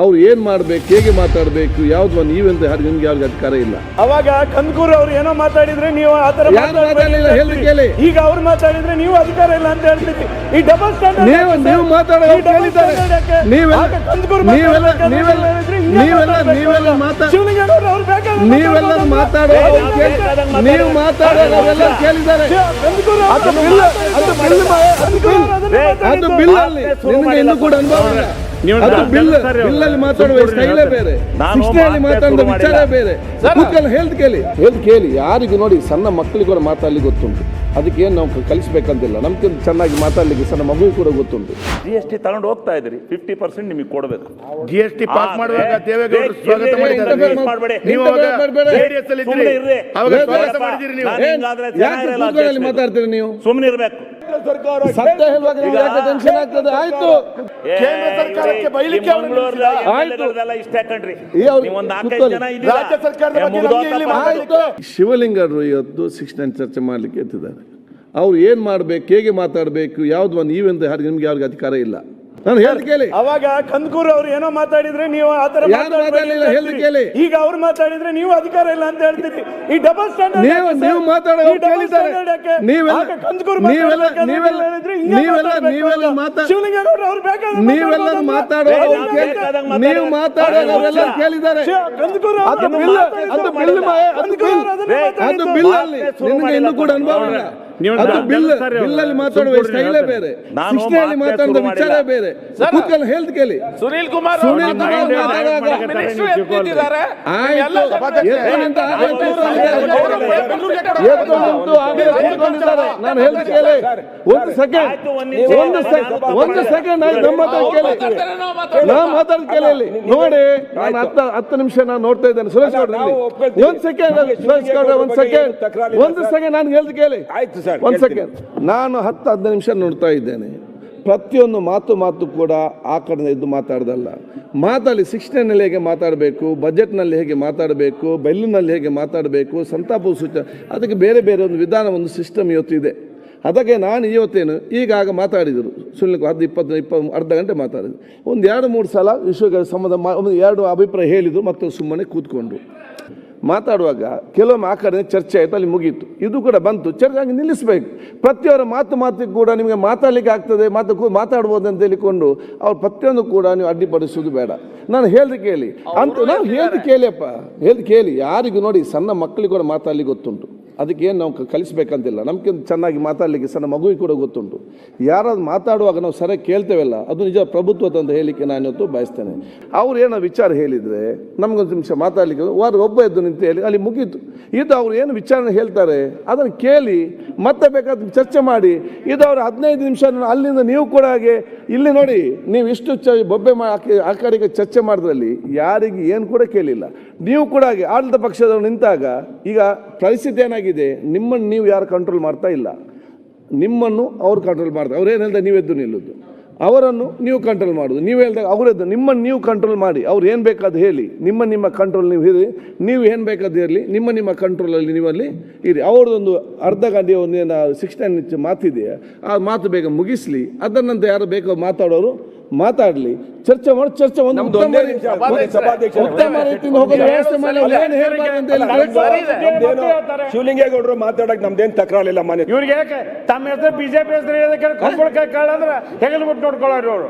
ಅವ್ರು ಏನ್ ಮಾಡ್ಬೇಕು ಹೇಗೆ ಮಾತಾಡ್ಬೇಕು ಯಾವ್ದು ನೀವೆಂತ ಯಾರು ನಿಮ್ಗೆ ಯಾವ್ದು ಅಧಿಕಾರ ಇಲ್ಲ. ಅವಾಗ ಕಂದಕೂರು ಅವ್ರು ಏನೋ ಮಾತಾಡಿದ್ರೆ ನೀವು ಆ ತರ ಯಾರು ಮಾತಾಡ್ಲಿಲ್ಲ, ಹೇಳ್ದೆ ಕೇಳಿ. ಈಗ ಅವ್ರು ಮಾತಾಡಿದ್ರೆ ನೀವು ಅಧಿಕಾರ ಇಲ್ಲ ಅಂತ ಹೇಳ್ತೀವಿ. ಈ ಡಬಲ್ ನೀವು ನೀವು ಮಾತಾಡೋ ಕೇಳಿದ್ದಾರೆ ನೀವೆಲ್ಲ ನೀವೆಲ್ಲ ನೀವೆಲ್ಲ ನೀವೆಲ್ಲ ನೀವೆಲ್ಲ ಮಾತಾಡ ನೀವೆಲ್ಲ ಮಾತಾಡೋ ನೀವು ಮಾತಾಡೋದು ಅವೆಲ್ಲ ಕೇಳಿದ್ದಾರೆ. ಅದು ಬಿಲ್ ಅದು ಬಿಲ್ ಅದು ಬಿಲ್ ಅಲ್ಲಿ. ನಿಮಗೆ ಇನ್ನೂ ಕೂಡ ಅನುಭವ ಅದು ಬಿಲ್ ಬಿಲ್ ಅಲ್ಲಿ ಮಾತಾಡುವ ಸ್ಟೈಲೇ ಬೇರೆ. ನಾನು ಶಿಸ್ತಿನಲ್ಲಿ ಮಾತಾಡುವ ವಿಚಾರ ಬೇರೆ. ಕೂತ್ಕೊಂಡು ಹೇಳ್ದು ಕೇಳಿ. ಹೆಲ್ತ್ ಕೇಳಿ. ಯಾರಿಗೂ ನೋಡಿ ಸಣ್ಣ ಮಕ್ಕಳಿಗೂ ಕೂಡ ಮಾತಾಡ್ಲಿಕ್ಕೆ ಗೊತ್ತುಂಟು. ಅದಕ್ಕೆ ಏನು ನಾವು ಕಲಿಸ್ಬೇಕಂತಿಲ್ಲ. ನಮ್ಗೆ ಚೆನ್ನಾಗಿ ಮಾತಾಡ್ಲಿಕ್ಕೆ ಸಣ್ಣ ಮಗು ಕೂಡ ಗೊತ್ತುಂಟು. ಜಿ ಎಸ್ ಟಿ ತಗೊಂಡು ಹೋಗ್ತಾ ಇದ್ರಿ ಫಿಫ್ಟಿ ಪರ್ಸೆಂಟ್ ನಿಮಗೆ ಕೊಡಬೇಕು. ಜಿ ಎಸ್ ಟಿ ಪಾಸ್ ಮಾಡುವಾಗ ದೇವೇಗೌಡರು ಸ್ವಾಗತ ಮಾಡಿದ್ದಾರೆ. ನೀವು interfere ಅವಾಗ ಮಾಡ್ಬೇಡ. ಜೆಡಿಎಸ್ ಅಲ್ಲಿ ಸುಮ್ನೆ ಇದ್ರಿ ಅವಾಗ ಸ್ವಾಗತ ಮಾಡಿದಿರಿ ನೀವು. ನಾನು ಏನ್- ಹಿಂಗಾದ್ರೆ ಯಾಕೆ ಚೆನ್ನಾಗಿರಲ್ಲ ಮಾತಾಡ್ತೀರಿ ನೀವು? ಸುಮ್ಮನೆ ಇರ್ಬೇಕು. ಸತ್ಯ ಹೇಳುವಾಗ ನಿಮ್ಗೆ ಯಾಕೆ ಟೆನ್ಷನ್ ಆಗ್ತದೆ? ಆಯ್ತು. ಕೇಂದ್ರ ಸರ್ಕಾರಕ್ಕೆ ಬೈಲಿಕ್ಕೆ? ರಾಜ್ಯ ಸರ್ಕಾರದ ಶಿವಲಿಂಗರು ಇವತ್ತು ಸಿಕ್ಸ್ ನೈನ್ ಚರ್ಚೆ ಮಾಡಲಿಕ್ಕೆ ಎತ್ತಿದ್ದಾರೆ. ಅವ್ರು ಏನ್ ಮಾಡ್ಬೇಕು ಹೇಗೆ ಮಾತಾಡ್ಬೇಕು ಯಾವ್ದು ಒಂದು ನೀವೆಂತ ಯಾರು ನಿಮ್ಗೆ ಯಾವ್ದು ಅಧಿಕಾರ ಇಲ್ಲ. ನಾನು ಹೇಳಿ ಕೇಳಿ. ಅವಾಗ ಕಂದಕೂರ್ ಅವ್ರು ಏನೋ ಮಾತಾಡಿದ್ರೆ ನೀವು ಆತರ ತರ ಯಾರು ಮಾತಾಡ್ಲಿಲ್ಲ, ಕೇಳಿ. ಈಗ ಅವ್ರು ಮಾತಾಡಿದ್ರೆ ನೀವು ಅಧಿಕಾರ ಇಲ್ಲ ಅಂತ ಹೇಳ್ತೀರಿ. ಈ ಡಬಲ್ ನೀವು ನೀವು ಮಾತಾಡೋ ಕೇಳಿದ್ದಾರೆ. ನೀವೆಲ್ಲ ನೀವೆಲ್ಲ ನೀವೆಲ್ಲ ನೀವೆಲ್ಲ ನೀವೆಲ್ಲ ಮಾತಾಡ ಶಿವಲಿಂಗೇಗೌಡರು ಅವ್ರು ಬೇಕಾದ್ರೆ ನೀವೆಲ್ಲ ಮಾತಾಡೋ ನಾವು ಮಾತಾಡೋದು ಅವೆಲ್ಲ ಕೇಳಿದ್ದಾರೆ. ಕಂದಕೂರ್ ಅದು ಬಿಲ್ ಅದು ಬಿಲ್ ಅದು ಬಿಲ್ ಅದು ಬಿಲ್ ಅಲ್ಲಿ ನಿಮಗೆ ಇನ್ನೂ ಕೂಡ ಅನುಭವ ಇಲ್ಲ ನೀವು ಅದು ಬಿಲ್ ಸರಿ ಅವ್ರು. ಬಿಲ್ ಅಲ್ಲಿ ಮಾತಾಡುವ ಸ್ಟೈಲೇ ಬೇರೆ. ಮಾತಾಡುವ ವಿಚಾರ ಬೇರೆ. ಕೂತ್ಕೊಂಡು ಹೇಳ್ದು ಕೇಳಿ. ಸುನೀಲ್ ಕುಮಾರ್ ಸುನೀಲ್. ನಾನು ಹೇಳ್ದು ಕೇಳಿ. ಒಂದು ಸೆಕೆಂಡ್ ಆಯ್ತು, ಒಂದ್ ಒಂದು ಸೆಕೆಂಡ್ ಒಂದು ಸೆಕೆಂಡ್ ಆಯ್ತು. ನಮ್ಮ ಮಾತಾಡ್ ಕೇಳಿ. ನಾ ಮಾತಾಡ್ ಕೇಳಿ ನೋಡಿ ನಾನು ಹತ್ತು ಹತ್ತು ನಿಮಿಷ ನಾನು ನೋಡ್ತಾ ಇದ್ದೇನೆ. ಸುರೇಶ್ ಗೌಡ್ರ ಒಂದು ಒಂದ್ ಸೆಕೆಂಡ್ ಸುರೇಶ್ ಗೌಡ್ರ ಒಂದ್ ಸೆಕೆಂಡ್ ಒಂದು ಸೆಕೆಂಡ್ ನಾನು ಹೇಳ್ದು ಕೇಳಿ. ಆಯ್ತು ಒಂದ್ ಸೆಕೆಂಡ್ ನಾನು ಹತ್ತು ಹದಿನೈದು ನಿಮಿಷ ನೋಡ್ತಾ ಇದ್ದೇನೆ. ಪ್ರತಿಯೊಂದು ಮಾತು ಮಾತು ಕೂಡ ಆ ಕಡೆ ಇದ್ದು ಮಾತಾಡ್ದಲ್ಲ. ಮಾತಲ್ಲಿ ಶಿಕ್ಷಣದಲ್ಲಿ ಹೇಗೆ ಮಾತಾಡಬೇಕು ಬಜೆಟ್ನಲ್ಲಿ ಹೇಗೆ ಮಾತಾಡಬೇಕು ಬೆಲ್ಲಿನಲ್ಲಿ ಹೇಗೆ ಮಾತಾಡಬೇಕು ಸಂತಾಪ ಸೂಚನೆ ಅದಕ್ಕೆ ಬೇರೆ ಬೇರೆ ಒಂದು ವಿಧಾನ ಒಂದು ಸಿಸ್ಟಮ್ ಇವತ್ತಿದೆ ಅದಕ್ಕೆ ನಾನು ಇವತ್ತೇನು ಈಗಾಗ ಮಾತಾಡಿದರು. ಸುಳ್ಳು ಹತ್ತು ಇಪ್ಪತ್ತು ಇಪ್ಪ ಅರ್ಧ ಗಂಟೆ ಮಾತಾಡಿದ್ರು. ಒಂದು ಎರಡು ಮೂರು ಸಲ ವಿಶ್ವ ಸಂಬಂಧ ಮಾ ಒಂದು ಎರಡು ಅಭಿಪ್ರಾಯ ಹೇಳಿದರು ಮತ್ತು ಸುಮ್ಮನೆ ಕೂತ್ಕೊಂಡ್ರು. ಮಾತಾಡುವಾಗ ಕೆಲವೊಮ್ಮೆ ಆ ಕಡೆ ಚರ್ಚೆ ಆಯಿತು ಅಲ್ಲಿ ಮುಗೀತು. ಇದು ಕೂಡ ಬಂತು. ಚರ್ಚೆ ಆಗಿ ನಿಲ್ಲಿಸಬೇಕು. ಪ್ರತಿಯೊಬ್ಬರ ಮಾತು ಮಾತಿಗೆ ಕೂಡ ನಿಮಗೆ ಮಾತಾಡಲಿಕ್ಕೆ ಆಗ್ತದೆ ಮಾತು ಕೂ- ಮಾತಾಡ್ಬೋದು ಅಂತ ಹೇಳಿಕೊಂಡು ಅವ್ರು ಪ್ರತಿಯೊಂದು ಕೂಡ ನೀವು ಅಡ್ಡಿಪಡಿಸೋದು ಬೇಡ. ನಾನು ಹೇಳ್ದು ಕೇಳಿ. ಅಂತ ನಾವು ಹೇಳ್ದು ಕೇಳಿಯಪ್ಪ. ಹೇಳ್ದು ಕೇಳಿ. ಯಾರಿಗೂ ನೋಡಿ ಸಣ್ಣ ಮಕ್ಕಳಿಗೆ ಕೂಡ ಮಾತಾಡ್ಲಿಕ್ಕೆ ಗೊತ್ತುಂಟು. ಅದಕ್ಕೆ ಏನು ನಾವು ಕಲಿಸ್ಬೇಕಂತಿಲ್ಲ. ನಮ್ಗಿಂತ ಚೆನ್ನಾಗಿ ಮಾತಾಡಲಿಕ್ಕೆ ಸಣ್ಣ ಮಗುವಿಗೆ ಕೂಡ ಗೊತ್ತುಂಟು. ಯಾರಾದ್ರು ಮಾತಾಡುವಾಗ ನಾವು ಸರಿಯಾಗಿ ಕೇಳ್ತೇವಲ್ಲ, ಅದು ನಿಜ ಪ್ರಭುತ್ವದ ಅಂತ ಹೇಳಲಿಕ್ಕೆ ನಾನು ಇವತ್ತು ಬಯಸ್ತೇನೆ. ಅವ್ರು ಏನೋ ವಿಚಾರ ಹೇಳಿದರೆ, ನಮಗೊಂದು ನಿಮಿಷ ಮಾತಾಡಲಿಕ್ಕೆ ವಾರ ಒಬ್ಬ ಎದ್ದು ನಿಂತು ಹೇಳಿ, ಅಲ್ಲಿ ಮುಗೀತು. ಇದು ಅವ್ರು ಏನು ವಿಚಾರಣೆ ಹೇಳ್ತಾರೆ, ಅದನ್ನು ಕೇಳಿ ಮತ್ತೆ ಬೇಕಾದ ಚರ್ಚೆ ಮಾಡಿ, ಇದು ಅವ್ರು ಹದಿನೈದು ನಿಮಿಷ ಅಲ್ಲಿಂದ ನೀವು ಕೂಡ ಹಾಗೆ ಇಲ್ಲಿ ನೋಡಿ, ನೀವು ಇಷ್ಟು ಚ, ಬೊಬ್ಬೆ ಮಾ ಆ ಕಡೆಗೆ ಚರ್ಚೆ ಮಾಡಿದ್ರಲ್ಲಿ ಯಾರಿಗೆ ಏನು ಕೂಡ ಕೇಳಿಲ್ಲ. ನೀವು ಕೂಡ ಹಾಗೆ ಆಡಳಿತ ಪಕ್ಷದವರು ನಿಂತಾಗ ಈಗ ಪರಿಸ್ಥಿತಿ ಏನಾಗಿದೆ? ನಿಮ್ಮನ್ನು ನೀವು ಯಾರು ಕಂಟ್ರೋಲ್ ಮಾಡ್ತಾ ಇಲ್ಲ. ನಿಮ್ಮನ್ನು ಅವ್ರು ಕಂಟ್ರೋಲ್ ಮಾಡ್ತಾರೆ. ಅವ್ರು ಏನು ನೀವೆದ್ದು ನಿಲ್ಲುದು. ಅವರನ್ನು ನೀವು ಕಂಟ್ರೋಲ್ ಮಾಡೋದು ನೀವು ಹೇಳಿದಾಗ ಅವರದ್ದು ನಿಮ್ಮನ್ನು ನೀವು ಕಂಟ್ರೋಲ್ ಮಾಡಿ. ಅವ್ರು ಏನು ಬೇಕಾದ ಹೇಳಿ. ನಿಮ್ಮ ನಿಮ್ಮ ಕಂಟ್ರೋಲ್ ನೀವು ಇರಿ ನೀವು ಏನು ಬೇಕಾದ ಇರಲಿ. ನಿಮ್ಮ ನಿಮ್ಮ ಕಂಟ್ರೋಲಲ್ಲಿ ನೀವಲ್ಲಿ ಇರಿ. ಅವ್ರದ್ದೊಂದು ಅರ್ಧ ಗಂಟೆ ಒಂದು ಸಿಕ್ಸ್ಟೈನ್ ಮಾತಿದೆಯಾ? ಆ ಮಾತು ಬೇಗ ಮುಗಿಸ್ಲಿ. ಅದನ್ನಂತ ಯಾರು ಬೇಕೋ ಮಾತಾಡೋರು ಮಾತಾಡಲಿ. ಚರ್ಚೆ ಮಾಡಿ ಚರ್ಚೆ ಒಂದು ಉತ್ತಮ ರೀತಿಯಿಂದ ವ್ಯವಸ್ಥೆ ಮಾಡಿ ಏನು ಹೇಳ್ಬಾರ್ದು ಶಿವಲಿಂಗೇಗೌಡರು ಮಾತಾಡಕ್ ನಮ್ದೇನ್ ತಕರಾರಿಲ್ಲ ಮನೆ ಇವ್ರಿಗೆ ಯಾಕೆ? ತಮ್ಮ ಹೆಸರು ಬಿಜೆಪಿ ಹೆಸರು ಕಾಳ ಅಂದ್ರೆ ಹೆಗಲು ಬಿಟ್ಟು ನೋಡ್ಕೊಳ್ಳೋರು ಅವರು